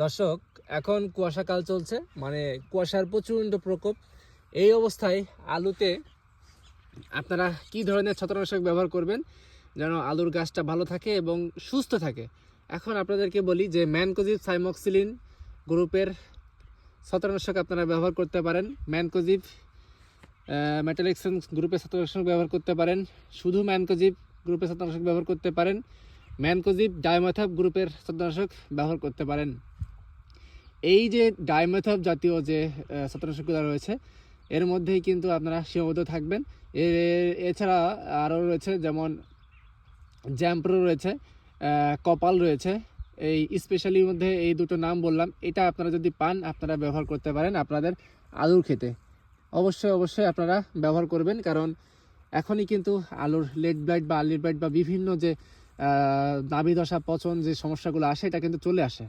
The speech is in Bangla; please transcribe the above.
দর্শক, এখন কুয়াশাকাল চলছে মানে কুয়াশার প্রচণ্ড প্রকোপ। এই অবস্থায় আলুতে আপনারা কি ধরনের ছত্রনাশক ব্যবহার করবেন যেন আলুর গাছটা ভালো থাকে এবং সুস্থ থাকে? এখন আপনাদেরকে বলি যে ম্যানকোজিভ সাইমক্সিলিন গ্রুপের ছত্রনাশক আপনারা ব্যবহার করতে পারেন। ম্যানকোজিভ মেটালিক্সন গ্রুপের ছত্রনাশক ব্যবহার করতে পারেন। শুধু ম্যানকোজিভ গ্রুপের ছত্রনাশক ব্যবহার করতে পারেন। ম্যানকোজিভ ডাইমেথপ গ্রুপের ছত্রনাশক ব্যবহার করতে পারেন। এই যে ডাইমেথপ জাতীয় যে আহ, ছত্রনাশকগুলো রয়েছে এর মধ্যেই কিন্তু আপনারা সীমাবদ্ধ থাকবেন। এর এছাড়া আরও রয়েছে যেমন জ্যাম্প্রো রয়েছে কপাল রয়েছে। এই স্পেশালির মধ্যে এই দুটো নাম বললাম এটা আপনারা যদি পান আপনারা ব্যবহার করতে পারেন আপনাদের আলুর খেতে। অবশ্যই অবশ্যই আপনারা ব্যবহার করবেন কারণ এখনই কিন্তু আলুর লেড ব্লাইট বা আলির ব্লাইট বা বিভিন্ন যে আহ, নাভি দশা পচন যে সমস্যাগুলো আসে এটা কিন্তু চলে আসে।